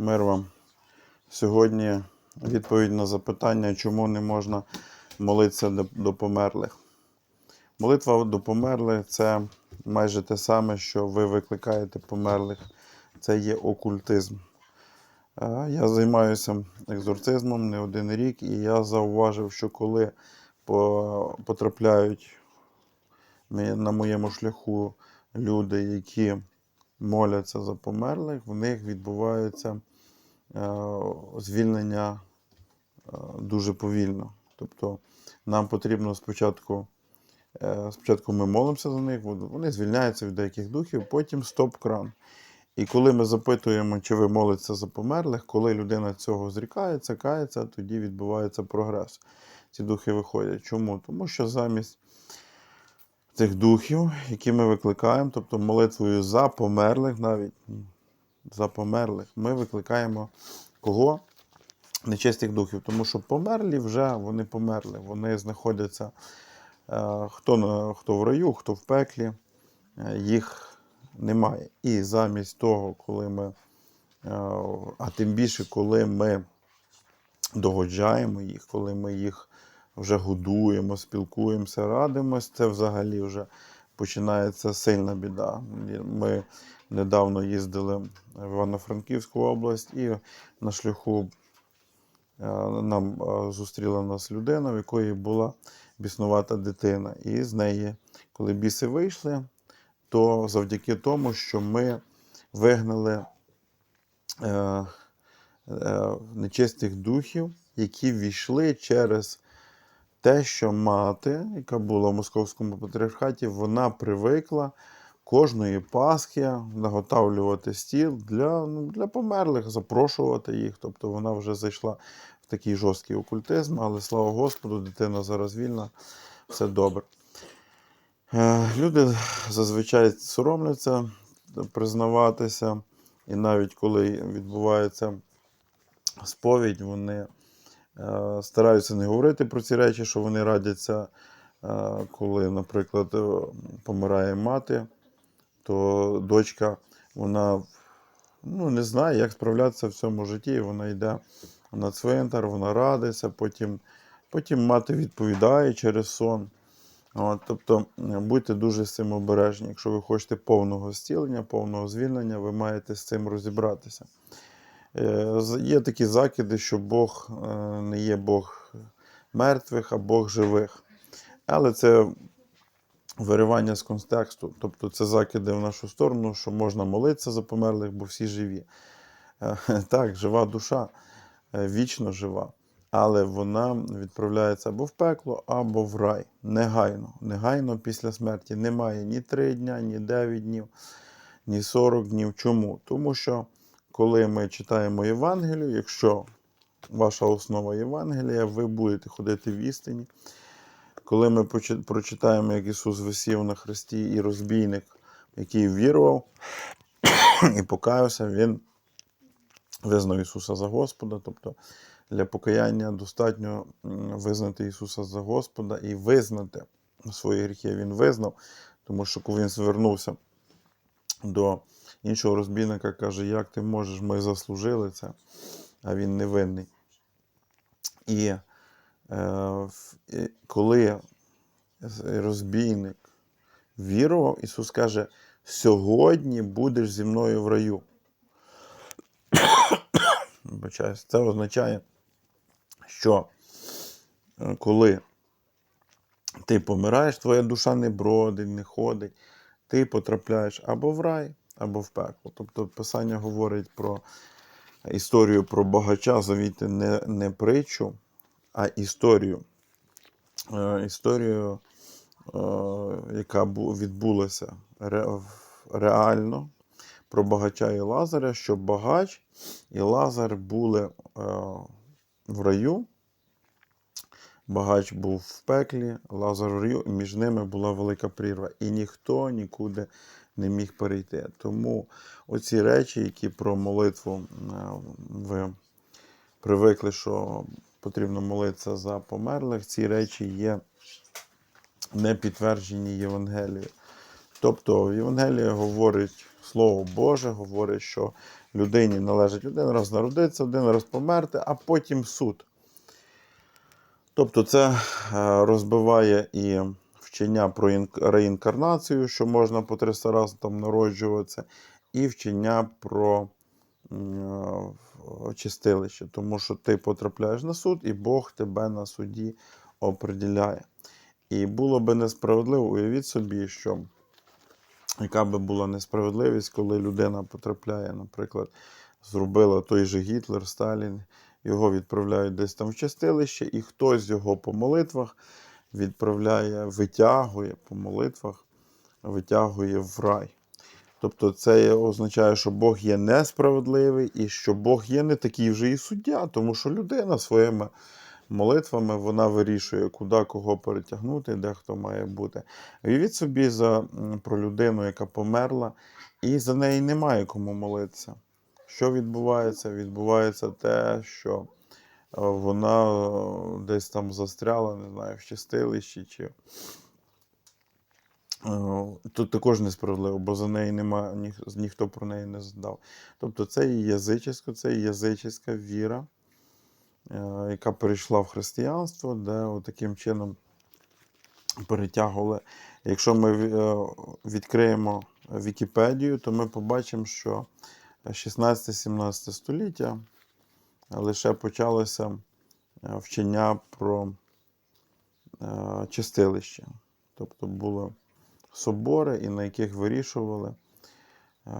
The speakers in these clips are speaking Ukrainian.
Мир вам. Сьогодні відповідь на запитання, чому не можна молитися до, померлих. Молитва до померлих це майже те саме, що ви викликаєте померлих. Це є окультизм. Е, Я займаюся екзорцизмом не один рік, і я зауважив, що коли потрапляють на моєму шляху люди, які моляться за померлих, в них відбувається звільнення е, дуже повільно. Тобто нам потрібно спочатку, е, спочатку ми молимося за них, вони- звільняються від деяких духів, потім стоп-кран. І коли ми запитуємо, чи ви молитеся за померлих, коли людина цього зрікається, кається, тоді відбувається прогрес. Ці духи виходять. Чому? Тому що замість цих духів, які ми викликаємо, тобто молитвою за померлих, навіть за померлих, ми викликаємо кого? Нечистих духів. Тому що померлі вже вони померли. Вони знаходяться е, хто, хто в раю, хто в пеклі, е, їх немає. І замість того, коли ми, е, а тим більше, коли ми догоджаємо їх, коли ми їх вже годуємо, спілкуємося, радимось, це взагалі вже починається сильна біда. Ми недавно їздили в Івано-Франківську область і на шляху е, нам е, зустріла нас людина, в якої була біснувата дитина. І з неї, коли біси вийшли, то завдяки тому, що ми вигнали е, нечистих духів, які війшли через те, що мати, яка була в московському патріархаті, вона привикла кожної Пасхи наготавлювати стіл для, ну, для померлих, запрошувати їх. Тобто вона вже зайшла в такий жорсткий окультизм, але слава Господу, дитина зараз вільна, все добре. Е, Люди зазвичай соромляться признаватися, і навіть коли відбувається сповідь, вони е, стараються не говорити про ці речі, що вони радяться, е, коли, наприклад, помирає мати, то дочка вона ну, не знає, як справлятися в цьому житті. Вона йде на цвинтар, вона радиться, потім, потім мати відповідає через сон. От, тобто будьте дуже з цим обережні. Якщо ви хочете повного зцілення, повного звільнення, ви маєте з цим розібратися. Е, Є такі закиди, що Бог е, не є Бог мертвих, а Бог живих. Але це виривання з контексту. Тобто це закиди в нашу сторону, що можна молитися за померлих, бо всі живі. Е, Так, жива душа, е, вічно жива. Але вона відправляється або в пекло, або в рай. Негайно. Негайно після смерті немає ні 3 дня, ні 9 днів, ні 40 днів. Чому? Тому що коли ми читаємо Євангелію, якщо ваша основа Євангелія, ви будете ходити в істині. Коли ми прочитаємо, як Ісус висів на хресті і розбійник, який вірував і покаявся, Він визнав Ісуса за Господа. Тобто для покаяння достатньо визнати Ісуса за Господа і визнати свої гріхи. Він визнав, тому що коли він звернувся до іншого розбійника, каже, як ти можеш, ми заслужили це, а він невинний. І коли розбійник вірував, Ісус каже, сьогодні будеш зі мною в раю. Це означає, що е, коли ти помираєш, твоя душа не бродить, не ходить, ти потрапляєш або в рай, або в пекло. Тобто Писання говорить про історію про багача, завійте не, не притчу, а історію. Е, історію, е, яка відбулася реально про багача і Лазаря, що багач і Лазар були е, в раю. Багач був в пеклі, Лазар в раю, і між ними була велика прірва. І ніхто нікуди не міг перейти. Тому оці речі, які про молитву ви привикли, що потрібно молитися за померлих, ці речі є не підтверджені Євангелією. Тобто Євангелія говорить Слово Боже говорить, що людині належить один раз народитися, один раз померти, а потім суд. Тобто це е, розбиває і вчення про реінкарнацію, що можна по 300 разів там народжуватися, і вчення про чистилище, тому що ти потрапляєш на суд, і Бог тебе на суді определяє. І було би несправедливо, уявіть собі, що яка би була несправедливість, коли людина потрапляє, наприклад, зробила той же Гітлер, Сталін, його відправляють десь там в чистилище, і хтось його по молитвах відправляє, витягує по молитвах, витягує в рай. Тобто це означає, що Бог є несправедливий і що Бог є не такий вже і суддя, тому що людина своїми молитвами вона вирішує, куди кого перетягнути, де хто має бути. Уявіть собі за, про людину, яка померла, і за неї немає кому молитися. Що відбувається? Відбувається те, що е, вона е, десь там застряла, не знаю, в чистилищі чи. Е, Тут також несправедливо, бо за неї нема, ні, ніхто про неї не здав. Тобто це і язичесько, це і язичеська віра, е, яка перейшла в християнство, де таким чином перетягували. Якщо ми е, відкриємо Вікіпедію, то ми побачимо, що 16-17 століття лише почалося вчення про чистилище. Тобто були собори, і на яких вирішували, е,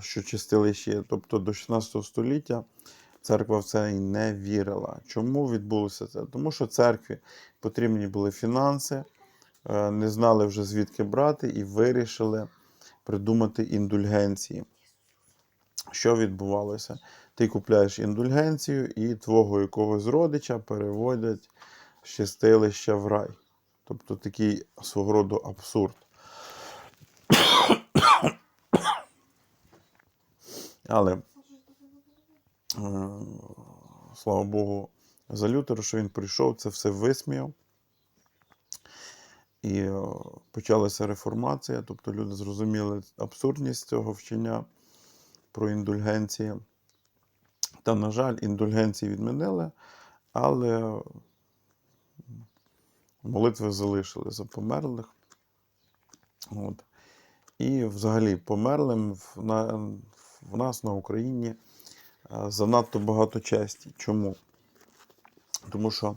що чистилище. Тобто до 16 століття церква в це і не вірила. Чому відбулося це? Тому що церкві потрібні були фінанси, е, не знали вже звідки брати, і вирішили придумати індульгенції. Що відбувалося? Ти купляєш індульгенцію, і твого якогось родича переводять з чистилища в рай. Тобто такий свого роду абсурд. Але е, слава Богу, за Лютера, що він прийшов, це все висміяв. І е, почалася реформація, тобто люди зрозуміли абсурдність цього вчення про індульгенції. Та, на жаль, індульгенції відмінили, але молитви залишили за померлих. От. І взагалі померлим на, в нас на Україні е, занадто багато честі. Чому? Тому що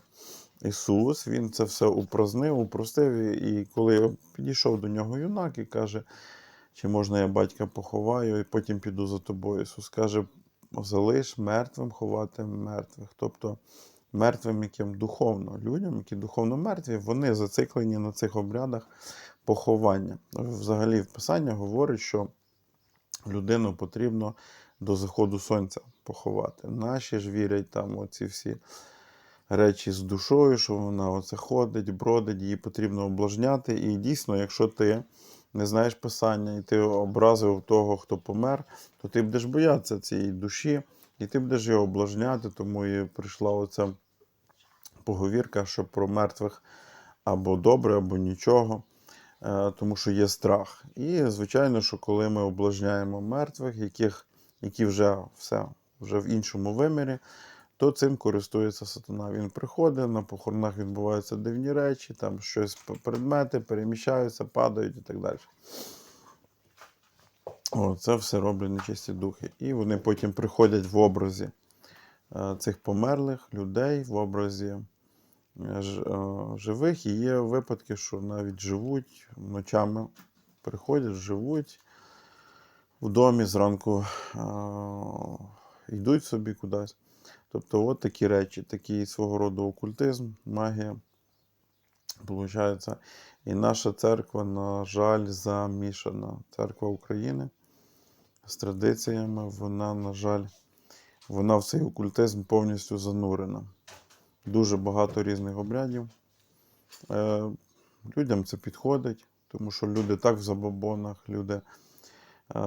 Ісус Він це все упразнив, упростив, і коли підійшов до нього юнак і каже, чи можна я батька поховаю, і потім піду за тобою. Ісус каже, залиш мертвим ховати мертвих. Тобто мертвим, яким духовно, людям, які духовно мертві, вони зациклені на цих обрядах поховання. Взагалі, в Писанні говорить, що людину потрібно до заходу сонця поховати. Наші ж вірять там оці всі речі з душою, що вона оце ходить, бродить, її потрібно облажняти. І дійсно, якщо ти не знаєш писання, і ти образив того, хто помер, то ти будеш боятися цієї душі, і ти будеш його облажняти, тому і прийшла оця поговірка, що про мертвих або добре, або нічого, тому що є страх. І, звичайно, що коли ми облажняємо мертвих, яких, які вже все вже в іншому вимірі, то цим користується сатана. Він приходить, на похоронах відбуваються дивні речі, там щось предмети переміщаються, падають і так далі. О, це все роблять нечисті духи. І вони потім приходять в образі е, цих померлих людей, в образі е, е, живих. І є випадки, що навіть живуть ночами, приходять, живуть в домі, зранку е, йдуть собі кудись. Тобто, от такі речі, такий свого роду окультизм, магія. Получається. І наша церква, на жаль, замішана. Церква України з традиціями, вона, на жаль, вона в цей окультизм повністю занурена. Дуже багато різних обрядів. Е, людям це підходить, тому що люди так в забобонах, люди е,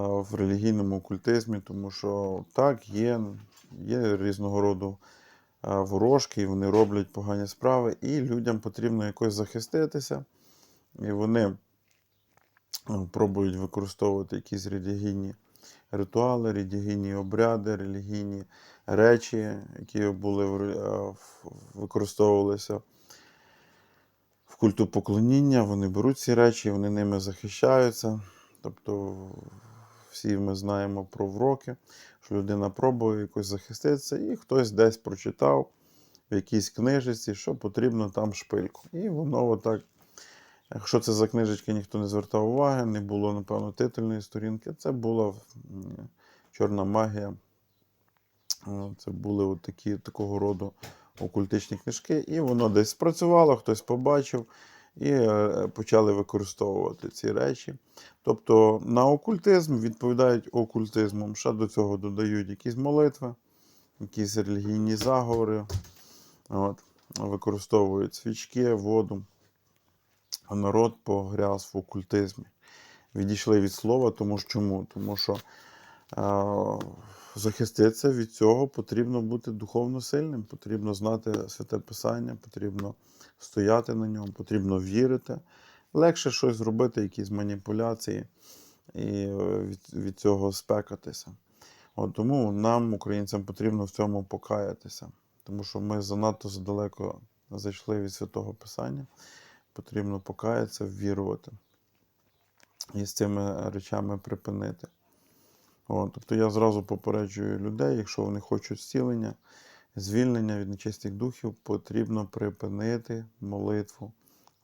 в релігійному окультизмі, тому що так, є, є різного роду е, ворожки, і вони роблять погані справи, і людям потрібно якось захиститися. І вони е, пробують використовувати якісь релігійні ритуали, релігійні обряди, релігійні речі, які були е, використовувалися в культу поклоніння. Вони беруть ці речі, вони ними захищаються. Тобто всі ми знаємо про вроки, що людина пробує якось захиститися, і хтось десь прочитав в якійсь книжці, що потрібно там шпильку. І воно отак. Якщо це за книжечки ніхто не звертав уваги, не було, напевно, титульної сторінки, це була чорна магія. Це були от такі, такого роду окультичні книжки, і воно десь спрацювало, хтось побачив і е, почали використовувати ці речі. Тобто на окультизм відповідають окультизмом. Ще до цього додають якісь молитви, якісь релігійні заговори, от, використовують свічки, воду. А народ погряз в окультизмі. Відійшли від слова, тому що чому? Тому що е, захиститися від цього потрібно бути духовно сильним, потрібно знати святе Писання, потрібно стояти на ньому, потрібно вірити. Легше щось зробити, якісь маніпуляції і е, від, від цього спекатися. От тому нам, українцям, потрібно в цьому покаятися, тому що ми занадто задалеко зайшли від святого Писання. Потрібно покаятися, ввірувати і з цими речами припинити. От, тобто я зразу попереджую людей, якщо вони хочуть зцілення, звільнення від нечистих духів, потрібно припинити молитву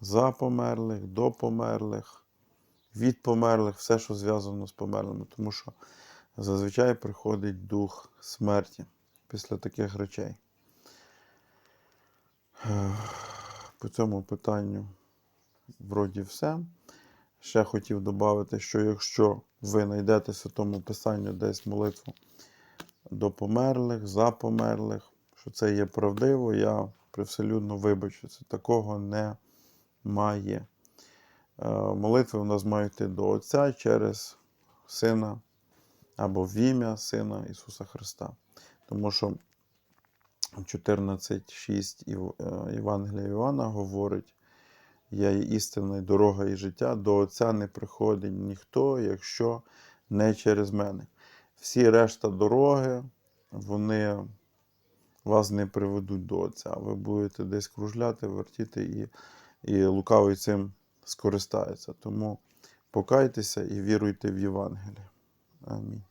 за померлих, до померлих, від померлих, все, що зв'язано з померлими. Тому що зазвичай приходить дух смерті після таких речей. По цьому питанню вроді все. Ще хотів додати, що якщо ви знайдете в святому Писанню десь молитву до померлих, за померлих, що це є правдиво, я привселюдно вибачуся. Такого немає. Е, Молитви у нас мають йти до Отця через Сина або в ім'я Сина Ісуса Христа. Тому що 14.6 Ів- е, Євангелія Івана говорить, я є істина, і дорога і життя, до Отця не приходить ніхто, якщо не через мене. Всі решта дороги, вони вас не приведуть до Отця. Ви будете десь кружляти, вертіти, і, і лукавий цим скористається. Тому покайтеся і віруйте в Євангеліє. Амінь.